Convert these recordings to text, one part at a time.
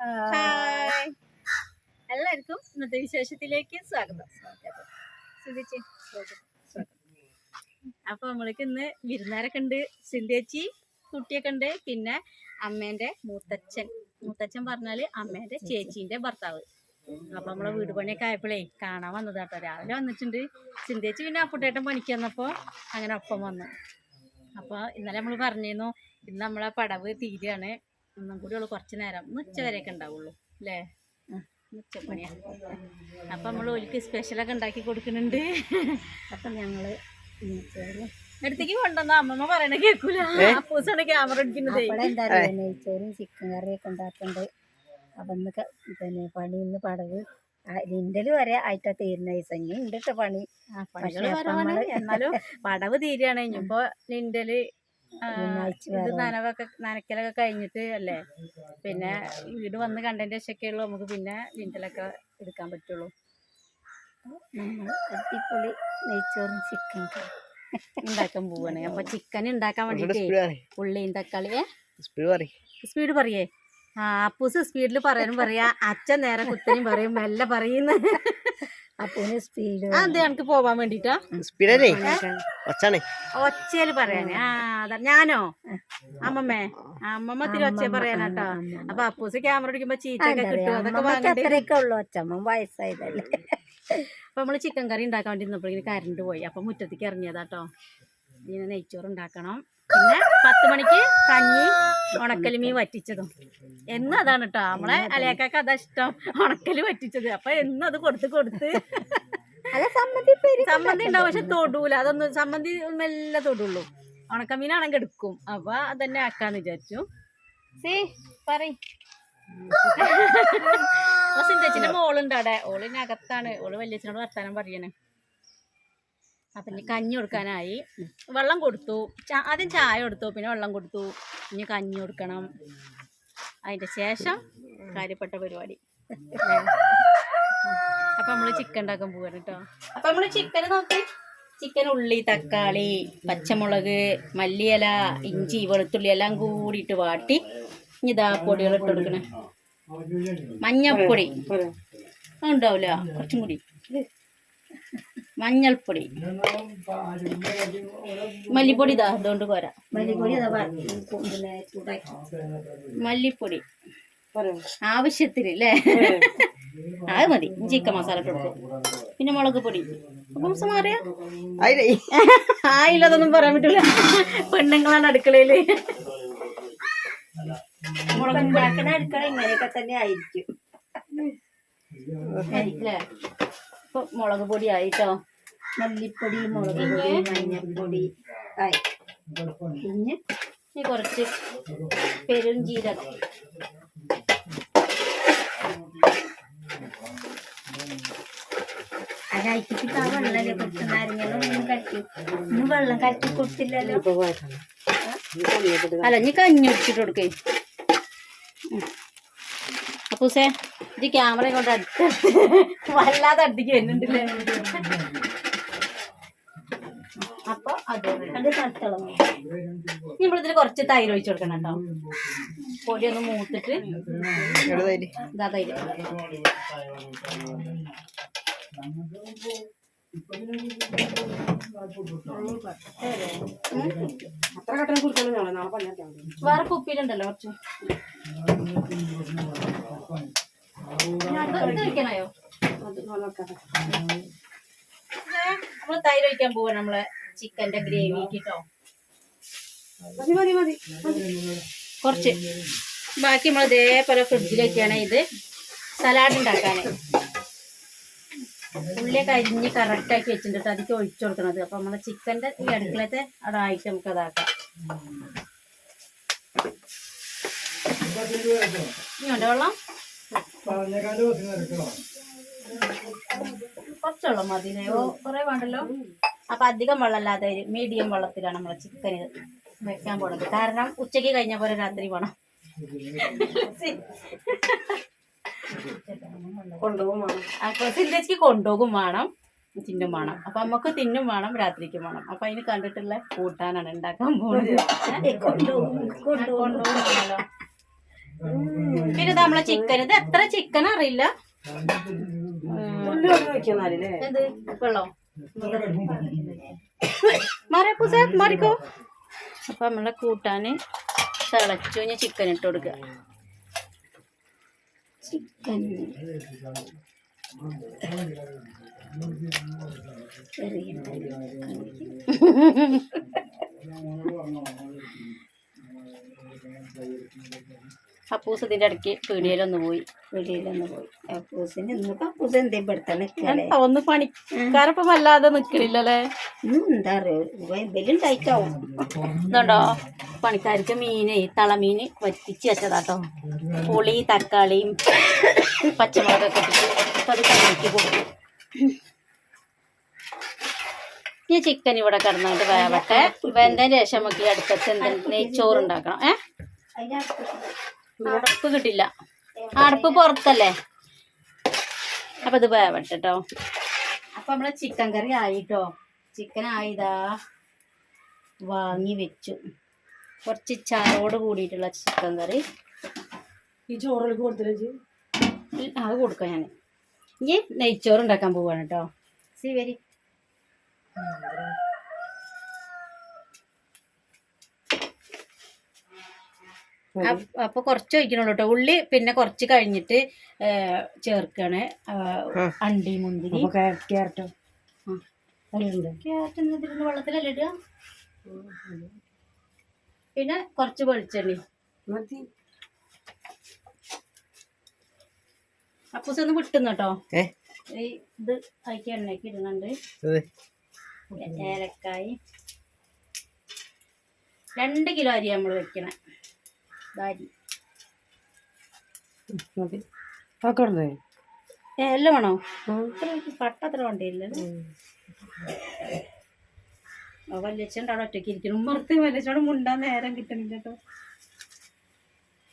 Hi. എല്ലാവർക്കും ഇന്നത്തെ വിശേഷത്തിലേക്ക് സ്വാഗതം. അപ്പൊ നമ്മൾക്ക് ഇന്ന് വിരുന്നാരൊക്കെ ഉണ്ട്. സിന്ധിച്ചി കുട്ടിയൊക്കെ ഉണ്ട്. പിന്നെ അമ്മേന്റെ മൂത്തച്ഛൻ. മൂത്തച്ഛൻ പറഞ്ഞാൽ അമ്മേന്റെ ചേച്ചീന്റെ ഭർത്താവ്. അപ്പൊ നമ്മളെ വീട് പണിയൊക്കെ ആയപ്പോഴേ കാണാൻ വന്നതാട്ടോ രാവിലെ വന്നിട്ടുണ്ട്. സിന്ധിച്ചി പിന്നെ അപ്പുട്ടേട്ടൻ പണിക്ക് വന്നപ്പോ അങ്ങനെ ഒപ്പം വന്നു. അപ്പൊ ഇന്നലെ നമ്മൾ പറഞ്ഞിരുന്നു ഇന്ന് നമ്മളെ പടവ് തീരെയാണ് ഒന്നും കൂടി ഉള്ളു. കുറച്ച് നേരം ഉച്ച വരെയൊക്കെ ഉണ്ടാവുള്ളൂ. അല്ലേ? ഉച്ചപ്പണിയാണ് അപ്പം നമ്മൾ ഒലിക്ക് സ്പെഷ്യലൊക്കെ ഉണ്ടാക്കി കൊടുക്കുന്നുണ്ട്. അപ്പം ഞങ്ങൾ അടുത്തേക്ക് കൊണ്ടുവന്ന? അമ്മമ്മ പറയണ കേൾക്കൂല അപ്പൂസാണ് ക്യാമറ എടുക്കുന്നത്. നെയ്ച്ചോറും ചിക്കൻ കറിയൊക്കെ ഉണ്ടാക്കുന്നുണ്ട് അപ്പൊ ഇന്ന് പിന്നെ പണി ഇന്ന് പടവ് ലിണ്ടൽ വരെ ആയിട്ട് തീരുന്ന ദിവസം ഇനി ഉണ്ട് പണി. പടവ് തീരുകയാണ്. ഇനിയിപ്പോ അയച്ച് ഇത് നനവൊക്കെ നനയ്ക്കലൊക്കെ കഴിഞ്ഞിട്ട് അല്ലേ? പിന്നെ വീട് വന്ന് കണ്ടതിന്റെ ശേഷമൊക്കെ ഉള്ളൂ നമുക്ക് പിന്നെ ലിൻഡലൊക്കെ എടുക്കാൻ പറ്റുള്ളൂ. നമ്മൾ അടിപൊളി നെയ്ച്ചോറും ചിക്കൻ ഉണ്ടാക്കാൻ പോവാണ്. അപ്പൊ ചിക്കൻ ഉണ്ടാക്കാൻ വേണ്ടിട്ട് ഉള്ളിയും തക്കാളിയെ സ്പീഡ് പറയേ. ആ അപ്പൂസ് സ്പീഡിൽ പറയാനും പറയാ. അച്ഛൻ നേരെ കുത്തനും പറയും. മെല്ലെ പറയുന്നു. അപ്പൂന് സ്പീഡ് അതെന്താ എനിക്ക് പോവാൻ വേണ്ടിട്ടാ? സ്പീഡല്ലേ ഒച്ചാണ് ഒച്ചയിൽ പറയാന്. ആ അതാ. ഞാനോ? അമ്മമ്മേ? അമ്മമ്മ തിരി ഒച്ച പറയാനാട്ടോ അപ്പൊ അപ്പൂസ് ക്യാമറ അടിക്കുമ്പോ ചീറ്റൊക്കെ കിട്ടും. അതൊക്കെ വാങ്ങണ്ടേ? ഉള്ളു വയസ്സായതല്ലേ? അപ്പൊ നമ്മൾ ചിക്കൻ കറി ഉണ്ടാക്കാൻ വേണ്ടി നിന്നപ്പോഴേക്കും കറണ്ട് പോയി. അപ്പൊ മുറ്റത്തേക്ക് ഇറങ്ങിയതാട്ടോ ഇങ്ങനെ നെയ്ച്ചോറ് ഉണ്ടാക്കണം. പിന്നെ പത്ത് മണിക്ക് കഞ്ഞി ഉണക്കലുമീൻ വറ്റിച്ചതും. എന്നും അതാണ് കേട്ടോ നമ്മളെ അലയാക്കൊക്കെ അതാ ഇഷ്ടം. ഉണക്കൽ വറ്റിച്ചത്. അപ്പൊ എന്നും അത് കൊടുത്ത് കൊടുത്ത് സമ്മതി ഉണ്ടാവും. പക്ഷെ തൊടൂല. അതൊന്നും സമ്മതി മെല്ലെ തൊടുള്ളൂ. ഉണക്കമീനാണെങ്കിൽ എടുക്കും. അപ്പൊ അതന്നെ ആക്കാന്ന് വിചാരിച്ചു. പറയും. പറയ് സിന്തച്ചിന്റെ മോളുണ്ട് അവിടെ. ഓളിനകത്താണ് ഓൾ വല്യച്ഛനോട് വർത്താനം പറയണേ. അപ്പൊ ഇനി കഞ്ഞി കൊടുക്കാനായി വെള്ളം കൊടുത്തു ആദ്യം ചായ കൊടുത്തു പിന്നെ വെള്ളം കൊടുത്തു ഇനി കഞ്ഞി കൊടുക്കണം അതിന്റെ ശേഷം കാര്യപ്പെട്ട പരിപാടി അപ്പൊ നമ്മൾ ചിക്കൻ ഉണ്ടാക്കാൻ പോവാണ് കേട്ടോ അപ്പൊ നമ്മൾ ചിക്കൻ നോക്കി ചിക്കൻ ഉള്ളി തക്കാളി പച്ചമുളക് മല്ലിയില ഇഞ്ചി വെളുത്തുള്ളി എല്ലാം കൂടിയിട്ട് വാട്ടി ഇതാ പൊടികൾ ഇട്ട് കൊടുക്കണേ മഞ്ഞപ്പൊടി ഉണ്ടാവില്ല കുറച്ചും കൂടി മഞ്ഞൾപ്പൊടി. മല്ലിപ്പൊടി ഇതാ അതുകൊണ്ട് പോരാ മല്ലിപ്പൊടി മല്ലിപ്പൊടി. ആവശ്യത്തിന് അല്ലേ അത് മതി. ചിക്കൻ മസാല കൊടുക്കും. പിന്നെ മുളക് പൊടി. അപ്പം ആയില്ലതൊന്നും പറയാൻ പറ്റൂല. പെണ്ണുങ്ങളാണ് അടുക്കളയിൽ. മുളക് അടുക്കള ഇങ്ങനെയൊക്കെ തന്നെ ആയിരിക്കും. ഇപ്പൊ മുളക് പൊടി ആയിട്ടോ? മല്ലിപ്പൊടി മുളക് പൊടി മഞ്ഞൾപ്പൊടി. ആയി. പിന്നെ ഇനി കുറച്ച് ആ കലക്കി. ഇന്ന് വെള്ളം കലക്കി കൊടുത്തില്ലല്ലോ. അല്ല ഇനി കഞ്ഞി ഒടിച്ചിട്ട് കൊടുക്കേ. അപ്പൂസേ ഇത് ക്യാമറ കൊണ്ട് അടുത്ത് വല്ലാതെ അടുത്തേക്ക് വരുന്നുണ്ടല്ലേ? അപ്പൊ അത് അത് തളത്തളം നമ്മളിതിൽ കുറച്ച് തൈര് ഒഴിച്ചു കൊടുക്കണം കേട്ടോ. പൊടി ഒന്ന് മൂത്തിട്ട് ഇതാ തൈര്. വേറെ കുപ്പിയിലുണ്ടല്ലോ കുറച്ച്. നമ്മൾ തൈര് ഒഴിക്കാൻ പോവാ നമ്മളെ ചിക്കന്റെ ഗ്രേവി കേട്ടോ. കുറച്ച്. ബാക്കി നമ്മൾ ഇതേപോലെ ഫ്രിഡ്ജിൽ വെക്കുകയാണ് ഇത്. സലാഡ് ഉണ്ടാക്കാൻ ഉള്ളിയൊക്കെ അരിഞ്ഞ് കറക്റ്റ് ആക്കി വെച്ചിട്ടുണ്ട്. അതിക്ക് ഒഴിച്ചു കൊടുക്കണത്. അപ്പൊ നമ്മളെ ചിക്കന്റെ ഈ അടുക്കളത്തെ അവിടെ ആയിട്ട് നമുക്ക് അതാക്കാം. ഇനി ഉണ്ടോ വെള്ളം? കുറച്ച് വെള്ളം മതി ഓ കുറെ വേണ്ടല്ലോ? അപ്പൊ അധികം വെള്ളമല്ലാതെ മീഡിയം വെള്ളത്തിലാണ് നമ്മളെ ചിക്കൻ വെക്കാൻ പോണത്. കാരണം ഉച്ചയ്ക്ക് കഴിഞ്ഞ പോലെ രാത്രി വേണം. അപ്പൊ സിന്തേച്ചിക്ക് കൊണ്ടുപോകും വേണം തിന്നും വേണം. അപ്പൊ നമുക്ക് തിന്നും വേണം രാത്രിക്കും വേണം. അപ്പൊ അതിന് കണ്ടിട്ടുള്ള കൂട്ടാനാണ് ഉണ്ടാക്കാൻ പോകുന്നത് കൊണ്ടുപോകും. വേണമല്ലോ പിന്നെ നമ്മളെ ചിക്കൻ ഇത് എത്ര ചിക്കൻ അറിയില്ല. എന്ത്? വെള്ളോ? മാറിയപ്പൂസേ മറിക്കോ? അപ്പൊ നമ്മളെ കൂട്ടാന് തിളച്ചു ഞാൻ ചിക്കൻ ഇട്ട് കൊടുക്കുക ചിക്കൻ ചെറിയ അപ്പൂസ് ഇതിന്റെ ഇടയ്ക്ക് പീടിയയിലൊന്ന് പോയി. പീടിയയിലൊന്ന് പോയി. അപ്പൂസിന് ഇന്ന് അപ്പൂസ് എന്തേ ഇവിടുത്തെ നിക്കല്ലേ ഞാൻ ഒന്ന് പണിക്കാരപ്പം വല്ലാതെ നിക്കണില്ലല്ലേ? ഇന്ന് എന്താ അറിയോ? ഇതുണ്ടോ? പണിക്കാർക്ക് മീന് തളമീന് വറ്റിച്ച് വെച്ചതാട്ടോ. പുളി തക്കാളിയും പച്ചമുളകൊക്കെ ഇട്ടിട്ട് അപ്പൊ അത് കറിക്ക് കൊടുക്കും ഈ ചിക്കൻ ഇവിടെ കിടന്നുകൊണ്ട് വേവട്ടെ. വെന്തതിന് ശേഷം നമുക്ക് ഈ എന്തെങ്കിലും നെയ്ച്ചോറ് ഉണ്ടാക്കണം. ഏ? അടുപ്പ് കിട്ടില്ല. അടുപ്പ് പുറത്തല്ലേ? അപ്പൊ ഇത് വേവട്ടെ കേട്ടോ അപ്പൊ നമ്മളെ ചിക്കൻ കറി ആയിട്ടോ. ചിക്കൻ ആയിതാ വാങ്ങി വെച്ചു. കുറച്ച് ചാറോട് കൂടിയിട്ടുള്ള ചിക്കൻ കറി. ഈ ചോറിലേക്ക് കൊടുത്തില്ല അത് കൊടുക്കാം ഞാൻ ഇനി നെയ്ച്ചോറ് ഉണ്ടാക്കാൻ പോവാണ് കേട്ടോ. സി വരി അപ്പ- കുറച്ച് ഒഴിക്കണുള്ളൂ കേട്ടോ ഉള്ളി പിന്നെ കുറച്ച് കഴിഞ്ഞിട്ട് ചേർക്കണേ. അണ്ടി മുന്തിരി. ക്യാരറ്റോ ക്യാരറ്റ്? വെള്ളത്തിലല്ലേ ഇടുക? പിന്നെ കുറച്ച് വെളിച്ചെണ്ണി. മതി. അപ്പൂസ് ഒന്ന് വിട്ടുന്നു കേട്ടോ ഈ ഇത് അയക്ക എണ്ണയ്ക്ക് ഇടുന്നുണ്ട്. ഏലക്കായി. രണ്ട് കിലോ അരി നമ്മൾ വെക്കണേ. മതി ഏ, എല്ലാം വേണോ? പട്ടത്ര വേണ്ടിയില്ലല്ലോ. വല്യച്ഛന്റെ അവിടെ ഒറ്റയ്ക്ക് ഇരിക്കണം പുറത്ത് വല്യച്ഛനോട് മുണ്ടാൻ നേരം കിട്ടുന്നില്ല കേട്ടോ.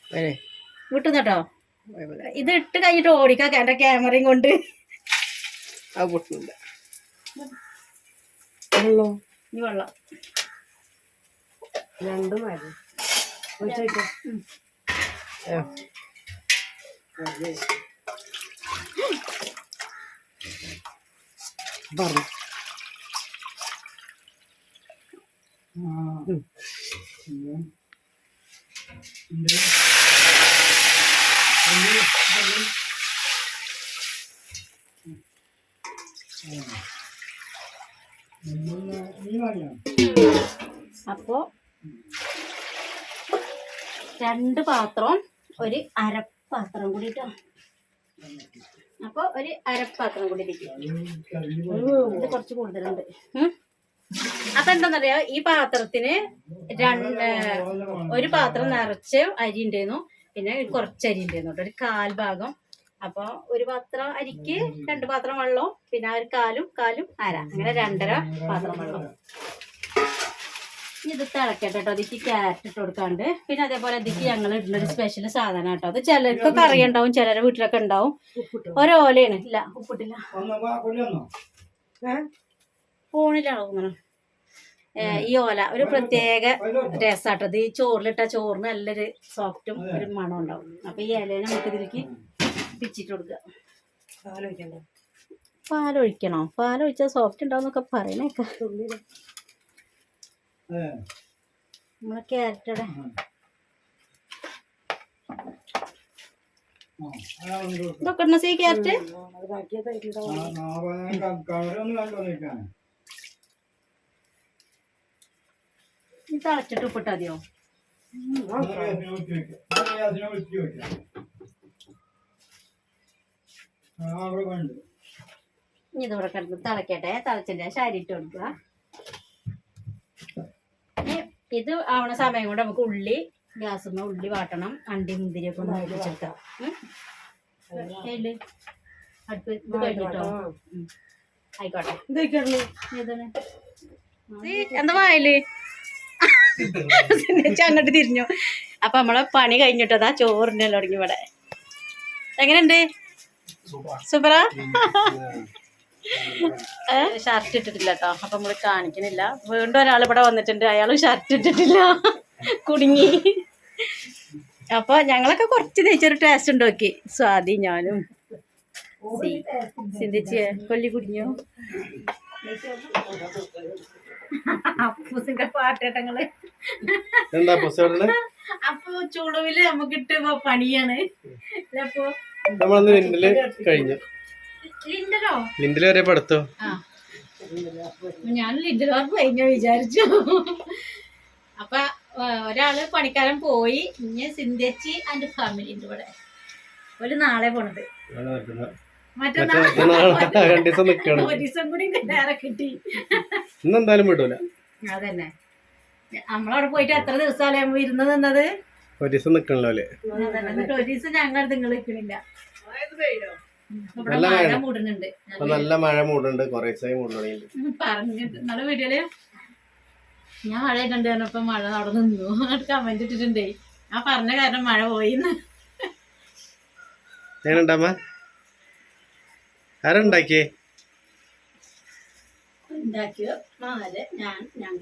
വരെ. കേട്ടോ. ഇത് ഇട്ട് കഴിഞ്ഞിട്ട് ഓടിക്കാം എന്റെ ക്യാമറയും കൊണ്ട്. വെള്ളം? രണ്ടും മതി. പറഞ്ഞു അപ്പോൾ രണ്ട് പാത്രവും ഒരു അരപ്പാത്രം കൂടി അപ്പൊ ഒരു അരപ്പാത്രം കൂടി ഇത് കുറച്ച് കൂടുതലുണ്ട്. അപ്പൊ എന്താണെന്നറിയാ ഈ പാത്രത്തിന് രണ്ട് ഒരു പാത്രം നിറച്ച് അരി ഉണ്ടായിരുന്നു പിന്നെ കുറച്ച് അരി ഉണ്ടായിരുന്നു ഒരു കാൽ ഭാഗം. അപ്പൊ ഒരു പാത്രം അരിക്ക് രണ്ട് പാത്രം വെള്ളവും പിന്നെ ഒരു കാലും കാലും അര. അങ്ങനെ രണ്ടര പാത്രം വെള്ളം. ഇനി ഇത് തിളക്കട്ടെ കേട്ടോ അതിക്ക് ക്യാരറ്റ് ഇട്ട് കൊടുക്കാണ്ട്. പിന്നെ അതേപോലെ അതിക്ക് ഞങ്ങൾ ഇടുന്ന ഒരു സ്പെഷ്യൽ സാധനം കേട്ടോ അത് ചിലർക്കൊക്കെ അറിയണ്ടാവും ചിലരുടെ വീട്ടിലൊക്കെ ഉണ്ടാവും. ഒരോലയാണ്. ഓലയാണ് ഇല്ല. ഉപ്പിട്ടില്ല. ഫോണിലാണോ തോന്നണം. ഈ ഓല. ഒരു പ്രത്യേക രസാട്ടത് ഈ ചോറിലിട്ട ചോറിന് നല്ലൊരു സോഫ്റ്റും ഒരു മണം ഉണ്ടാവും. അപ്പൊ ഈ ഇലേനെ നമുക്ക് ഇതിലേക്ക് പിച്ചിട്ട് കൊടുക്കുക പാലൊഴിക്കണോ? പാലൊഴിച്ചാൽ സോഫ്റ്റ് ഉണ്ടാവും എന്നൊക്കെ പറയണേക്ക നമ്മളെ ക്യാരറ്റടെ ഇതൊക്കെ ഇടണ സീ ക്യാരറ്റ്? ഇത് തിളച്ചിട്ട് ഉപ്പിട്ടാ മതിയോ? ഇനി ഇതിവിടെ കിടന്ന് തിളക്കട്ടെ. തിളച്ചിട്ട് ശരി ഇട്ട് കൊടുക്കുക. ഇത് ആവണ സമയം കൊണ്ട് നമുക്ക് ഉള്ളി ഗ്യാസ് ഉള്ളി വാട്ടണം. അണ്ടി മുന്തിരിയൊക്കെ ഒന്ന് അടുപ്പ് ഇത് കഴിഞ്ഞിട്ടോ. ആയിക്കോട്ടെ. എന്താ വായൽ? അങ്ങോട്ട് തിരിഞ്ഞു. അപ്പൊ നമ്മളെ പണി കഴിഞ്ഞിട്ടതാ ചോറിനെല്ലാം തുടങ്ങി ഇവിടെ. എങ്ങനെയുണ്ട്? സൂപ്പറാ. ഷർട്ട് ഇട്ടിട്ടില്ല കേട്ടോ അപ്പൊ നമ്മൾ കാണിക്കണില്ല. വീണ്ടും ഒരാൾ ഇവിടെ വന്നിട്ടുണ്ട്. അയാൾ ഷർട്ട് ഇട്ടിട്ടില്ല. കുടുങ്ങി. അപ്പൊ ഞങ്ങളൊക്കെ കുറച്ച് നെയ്ച്ചൊരു ടേസ്റ്റ് ഉണ്ടാക്കി സ്വാതി ഞാനും. ചിന്തിച്ച് കൊല്ലി കുടിഞ്ഞു അപ്പൂസിന്റെ പാട്ടേട്ടങ്ങൾ. അപ്പൊ ചുളുവിൽ നമുക്കിട്ട് പണിയാണ്. അപ്പൊ കഴിഞ്ഞു. ലിൻഡലോ? ലിൻഡലോ വരെ പഠിത്തോ ആ. ഞാൻ ലിൻഡലോ കഴിഞ്ഞ വിചാരിച്ചു. അപ്പൊ ഒരാൾ പണിക്കാരൻ പോയി. ഇനി സിന്ധ്യച്ചി ആൻഡ് ഫാമിലിന്റെ ഇവിടെ ഒരു നാളെ പോണത്. ഒരു ദിവസം കൂടി വേറെ കിട്ടി. ഇന്നെന്തായാലും വിടൂല. അതന്നെ. നമ്മളവിടെ പോയിട്ട് എത്ര ദിവസമല്ലേ നമ്മൾ ഇരുന്ന് നിന്നത്? ഒരു ദിവസം നിക്കണല്ലോ ഒരു ദിവസം ഞങ്ങൾ നിങ്ങൾ നിൽക്കണില്ല നല്ല മഴ. മൂടുന്നുണ്ട്. നല്ല മഴ മൂടുന്നുണ്ട്. കൊറേ ദിവസമായി മൂടുന്നുണ്ട് നല്ല പറഞ്ഞിട്ട്. വീഡിയോയിൽ. ഞാൻ മഴ കണ്ടു പറഞ്ഞപ്പോ മഴ അവിടെ നിന്നു. എന്നിട്ട് കമന്റ് ഇട്ടിട്ടുണ്ടേ. ഞാൻ പറഞ്ഞ കാരണം മഴ പോയിന്ന്. ഞാനുണ്ടമ്മ ആരുണ്ടാക്കിയേ ഉണ്ടാക്കിയോ? ഞാൻ ഞാൻ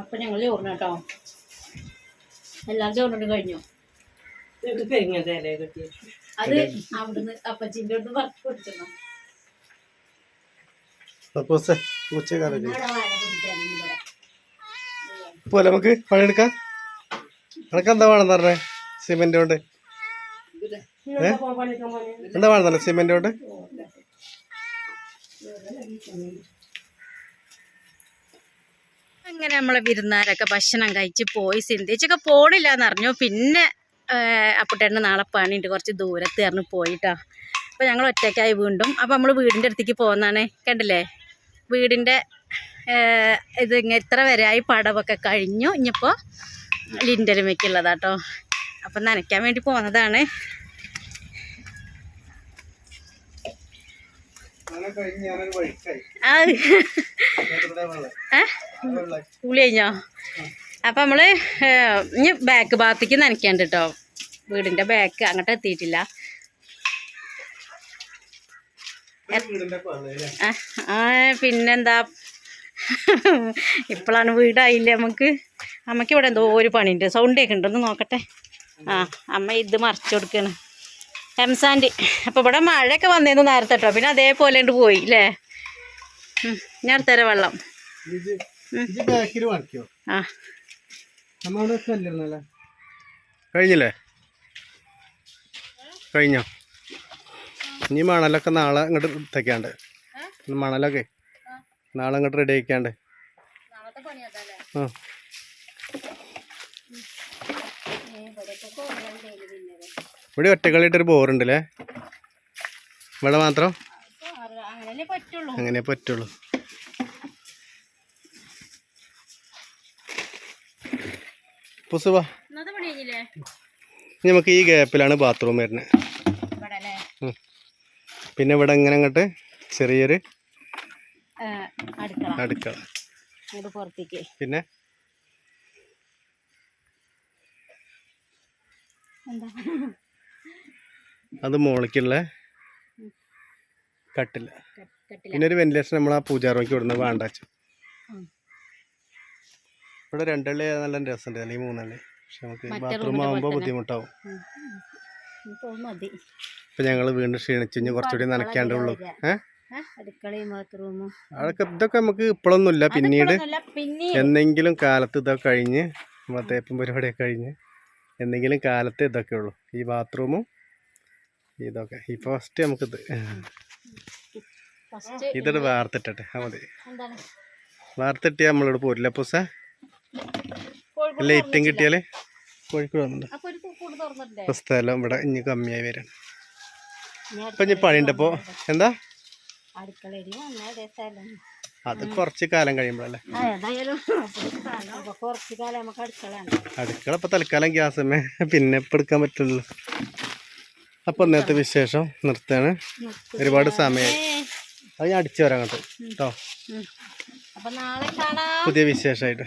അപ്പൊ ഞങ്ങൾ ചോറിന് കേട്ടോ എല്ലാവരും ചോറിനോട് കഴിഞ്ഞു. അത് അവിടുന്ന് അപ്പച്ചിന്റെ അടുത്ത് പറഞ്ഞു ഇവിടെ. പോലെ നമുക്ക് പണിയെടുക്കാം നിനക്ക് എന്താ വേണമെന്ന് പറഞ്ഞേ? സിമെന്റ് കൊണ്ട്. എന്താ വേണമെന്നല്ലേ സിമെന്റ് കൊണ്ട്? അങ്ങനെ നമ്മളെ വിരുന്നാരൊക്കെ ഭക്ഷണം കഴിച്ച് പോയി സിന്ധിച്ചൊക്കെ പോണില്ല എന്നറിഞ്ഞു പിന്നെ അപ്പുട്ടേട്ടന് നാളെ പണിയുണ്ട്. കുറച്ച് ദൂരത്ത് പറഞ്ഞ് പോയിട്ടാ. അപ്പോൾ ഞങ്ങൾ ഒറ്റയ്ക്കായി വീണ്ടും. അപ്പോൾ നമ്മൾ വീടിന്റെ അടുത്തേക്ക് പോകുന്നതാണ് കണ്ടില്ലേ? വീടിന്റെ ഇത് ഇത്ര വരെയായി പടവൊക്കെ കഴിഞ്ഞു. ഇനിയിപ്പോൾ ലിൻഡലുമയ്ക്കുള്ളതാട്ടോ അപ്പം നനയ്ക്കാൻ വേണ്ടി പോകുന്നതാണ് കൂളി കഴിഞ്ഞോ? അപ്പം നമ്മൾ ഇനി ബാക്ക് ഭാഗത്തേക്ക് നനയ്ക്കാണ്ട് കേട്ടോ വീടിന്റെ ബാക്ക് അങ്ങോട്ട് എത്തിയിട്ടില്ല. ആ, പിന്നെന്താ? ഇപ്പോഴാണ് വീടായില്ലേ നമുക്ക് അമ്മയ്ക്ക് ഇവിടെ എന്തോ ഒരു പണിയുണ്ട്. സൗണ്ട് കേൾക്കുന്നുണ്ട് ഒന്ന് നോക്കട്ടെ. ആ അമ്മ ഇത് മറിച്ചു കൊടുക്കാണ്. എംസാൻഡ് അപ്പോൾ ഇവിടെ മഴയൊക്കെ വന്നേന്ന് നേരത്തെ കേട്ടോ. പിന്നെ അതേപോലെ ഉണ്ട് പോയി അല്ലേ ഞാൻ അടുത്തരാം വെള്ളം. ആ. കഴിഞ്ഞില്ലേ? കഴിഞ്ഞോ? ഇനി മണലൊക്കെ നാളെ ഇങ്ങോട്ട് എടുത്തേക്കാണ്ട് മണലൊക്കെ നാളെ ഇങ്ങോട്ട് റെഡി ആക്കാണ്ട് ആ. ഇവിടെ ഒറ്റക്കളിയിട്ടൊരു ബോറുണ്ടല്ലേ ഇവിടെ മാത്രം? അങ്ങനെ പറ്റുള്ളൂ. പുസുവാ നമുക്ക് ഈ ഗ്യാപ്പിലാണ് ബാത്റൂം വരുന്നത്. പിന്നെ ഇവിടെ ഇങ്ങനെ അങ്ങോട്ട് ചെറിയൊരു അടുക്കള. പിന്നെ? എന്താ? അത് മുകളിലേക്കുള്ള കട്ടില്ല കട്ടില. പിന്നെ ഒരു വെന്റിലേഷൻ നമ്മൾ ആ പൂജാറോയ്ക്ക് വിടുന്നത് വേണ്ടാച്ചു ഇവിടെ രണ്ടള്ളി നല്ല രസമുണ്ട് അല്ലെങ്കിൽ മൂന്നള്ളി. പക്ഷെ നമുക്ക് ബാത്റൂം ആകുമ്പോൾ ബുദ്ധിമുട്ടാവും. ഇപ്പൊ ഞങ്ങൾ വീണ്ടും ക്ഷീണിച്ചു ഇനി കുറച്ചുകൂടി നനയ്ക്കാണ്ടേ ഉള്ളൂ. ഏഹ് അതൊക്കെ ഇതൊക്കെ നമുക്ക് ഇപ്പോഴൊന്നുമില്ല പിന്നീട് എന്നെങ്കിലും എന്തെങ്കിലും കാലത്ത് ഇതൊക്കെ കഴിഞ്ഞ് നമ്മളെ തേപ്പും പരിപാടിയൊക്കെ കഴിഞ്ഞ് എന്തെങ്കിലും കാലത്ത് ഇതൊക്കെ ഉള്ളൂ. ഈ ബാത്റൂമും ഇതൊക്കെ. ഈ ഫസ്റ്റ് നമുക്കിത്. ഇതോട് ഇതൊരു വാർത്തിട്ടെ മതി. വാർത്തിട്ട് നമ്മളോട് പോരില്ല പൂസ ലൈറ്റും കിട്ടിയാൽ കോഴിക്കോട് വന്നിട്ടുണ്ട്. സ്ഥലം ഇവിടെ ഇനി കമ്മിയായി വരാണ്. അപ്പൊ ഇപ്പൊ ഇനി പണിയുണ്ടപ്പോ എന്താ? അത് കുറച്ച് കാലം കഴിയുമ്പോഴല്ലേ? അടുക്കള ഇപ്പൊ തൽക്കാലം ഗ്യാസമ്മേ പിന്നെ ഇപ്പൊ എടുക്കാൻ പറ്റുള്ളൂ. അപ്പൊ ഇന്നത്തെ വിശേഷം നിർത്താണ് ഒരുപാട് സമയം. അത് ഞാൻ അടിച്ചു വരാം കേട്ടോ കേട്ടോ പുതിയ വിശേഷമായിട്ട്.